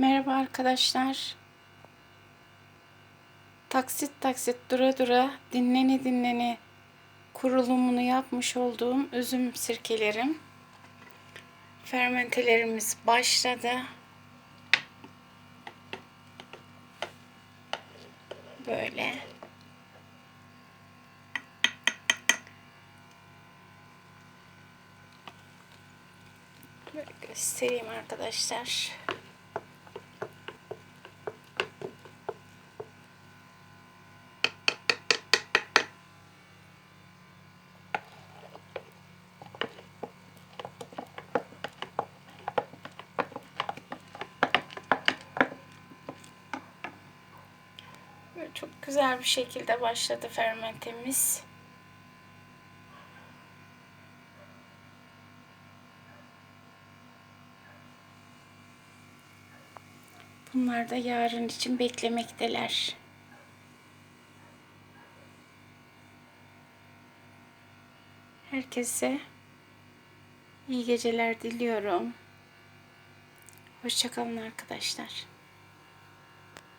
Merhaba arkadaşlar. Taksit taksit dura dura dinleni dinleni kurulumunu yapmış olduğum üzüm sirkelerim. Fermentelerimiz başladı. Böyle. Böyle göstereyim arkadaşlar. Çok güzel bir şekilde başladı fermentemiz. Bunlar da yarın için beklemekteler. Herkese iyi geceler diliyorum. Hoşçakalın arkadaşlar.